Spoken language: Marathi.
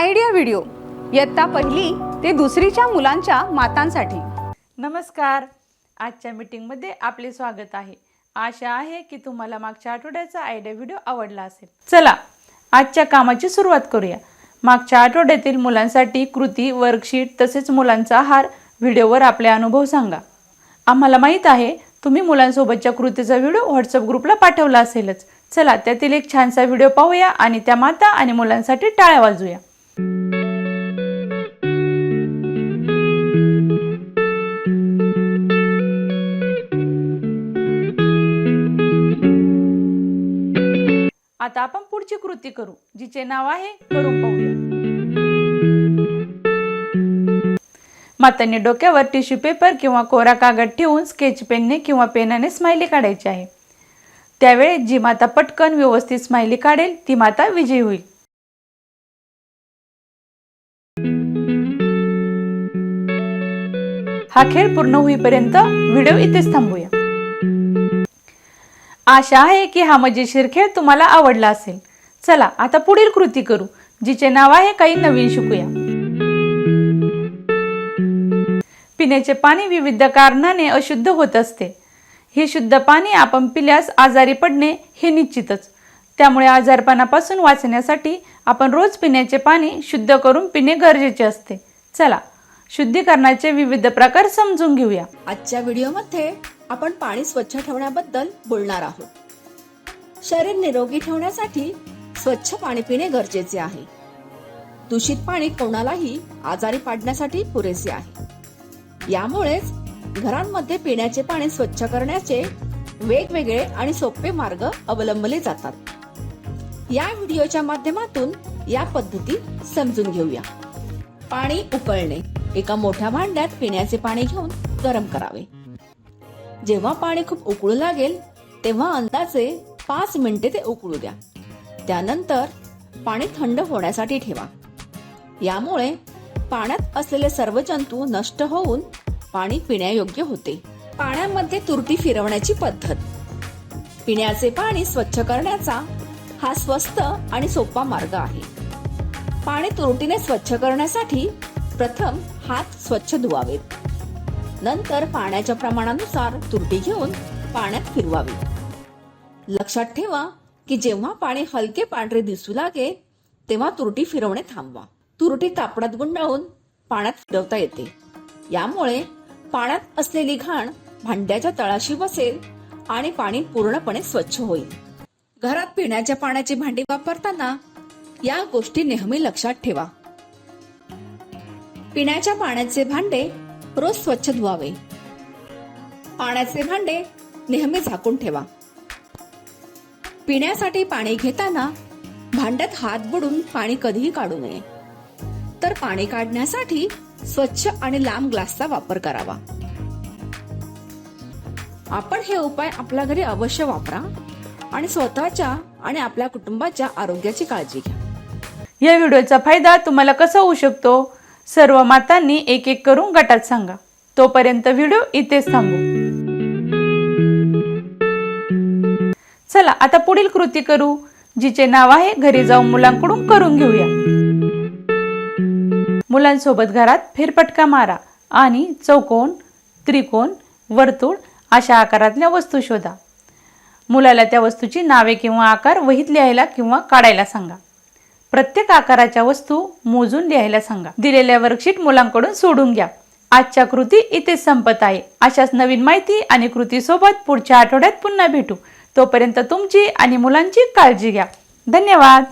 Idea video. इयत्ता पहिली ते दुसरीच्या मुलांच्या मातांसाठी. नमस्कार. आजच्या मीटिंगमध्ये आपले स्वागत आहे. आशा आहे की तुम्हाला मागच्या आठवड्याचा आयडिया व्हिडिओ आवडला असेल. चला आजच्या कामाची सुरुवात करूया. मागच्या आठवड्यातील मुलांसाठी कृती वर्कशीट तसेच मुलांचा आहार व्हिडिओवर आपले अनुभव सांगा. आम्हाला माहीत आहे तुम्ही मुलांसोबतच्या कृतीचा व्हिडिओ व्हॉट्सअप ग्रुपला पाठवला असेलच. चला त्यातील एक छानसा व्हिडिओ पाहूया आणि त्या माता आणि मुलांसाठी टाळ्या वाजूया आता आपण पुढची कृती करू जिचे नाव आहे करून पाहूया. मातांनी डोक्यावर टिश्यू पेपर किंवा कोरा कागद ठेवून स्केच पेनने किंवा पेनाने स्माइली काढायची आहे. त्यावेळी जी माता पटकन व्यवस्थित स्माइली काढेल ती माता विजयी होईल. हा खेळ पूर्ण होईपर्यंत व्हिडिओ इथेच थांबूया. आशा आहे की हा मजेशीर खेळ तुम्हाला आवडला असेल. चला आता पुढील कृती करू जिचे नाव आहे काही नवीन शिकूया. पिण्याचे पाणी विविध कारणाने अशुद्ध होत असते. हे शुद्ध पाणी आपण पिल्यास आजारी पडणे हे निश्चितच. त्यामुळे आजारपणापासून वाचण्यासाठी आपण रोज पिण्याचे पाणी शुद्ध करून पिणे गरजेचे असते. चला शुद्धीकरणाचे विविध प्रकार समजून घेऊया. आजच्या व्हिडिओमध्ये आपण पाणी स्वच्छ ठेवण्याबद्दल बोलणार आहोत. शरीर निरोगी ठेवण्यासाठी स्वच्छ पाणी पिणे गरजेचे आहे. दूषित पाणी कोणालाही आजारी पाडण्यासाठी पुरेसे आहे. यामुळेच घरांमध्ये पिण्याचे पाणी स्वच्छ करण्याचे वेगवेगळे आणि सोपे मार्ग अवलंबले जातात. या व्हिडिओच्या माध्यमातून या पद्धती समजून घेऊया. पाणी उकळणे. एका मोठ्या भांड्यात पिण्याचे पाणी घेऊन गरम करावे. जेव्हा पाणी खूप उकळू लागेल तेव्हा अंदाजे पाच मिनिटे ते उकळू द्या. त्यानंतर पाणी थंड होण्यासाठी ठेवा. यामुळे पाण्यात असलेले सर्व जंतू नष्ट होऊन पाणी पिण्यायोग्य होते. पाण्यामध्ये तुरटी फिरवण्याची पद्धत. पिण्याचे पाणी स्वच्छ करण्याचा हा स्वस्त आणि सोपा मार्ग आहे. पाणी तुरटीने स्वच्छ करण्यासाठी प्रथम हात स्वच्छ धुवावेत. नंतर पाण्याच्या प्रमाणानुसार तुरटी घेऊन पाण्यात फिरवावी. लक्षात ठेवा की जेव्हा पाणी हलके पांढरे दिसू लागेल तेव्हा तुरटी फिरवणे थांबवा. तुरटी तापडात गुंडाळून पाण्यात फिरवता येते. यामुळे पाण्यात असलेली घाण भांड्याच्या तळाशी बसेल आणि पाणी पूर्णपणे स्वच्छ होईल. घरात पिण्याच्या पाण्याची भांडी वापरताना या गोष्टी नेहमी लक्षात ठेवा. पिण्याच्या पाण्याचे भांडे रोज स्वच्छ धुवावे. पाण्याचे भांडे नेहमी झाकून ठेवा. पिण्यासाठी पाणी घेताना भांड्यात हात बुडून पाणी कधीही काढू नये. तर पाणी काढण्यासाठी स्वच्छ आणि लांब ग्लासचा वापर करावा. आपण हे उपाय आपल्या घरी अवश्य वापरा आणि स्वतःच्या आणि आपल्या कुटुंबाच्या आरोग्याची काळजी घ्या. या व्हिडिओचा फायदा तुम्हाला कसा होऊ शकतो? सर्व मातांनी एक एक करून गटात सांगा. तोपर्यंत व्हिडिओ इथेच थांबू. चला आता पुढील कृती करू जिचे नाव आहे घरी जाऊन मुलांकडून करून घेऊया. मुलांसोबत घरात फेरपटका मारा आणि चौकोन त्रिकोण वर्तुळ अशा आकारातल्या वस्तू शोधा. मुलाला त्या वस्तूची नावे किंवा आकार वहीत लिहायला किंवा काढायला सांगा. प्रत्येक आकाराच्या वस्तू मोजून लिहायला सांगा. दिलेल्या वर्कशीट मुलांकडून सोडून घ्या. आजच्या कृती इथे संपत आहे. अशाच नवीन माहिती आणि कृती सोबत पुढच्या आठवड्यात पुन्हा भेटू. तोपर्यंत तुमची आणि मुलांची काळजी घ्या. धन्यवाद.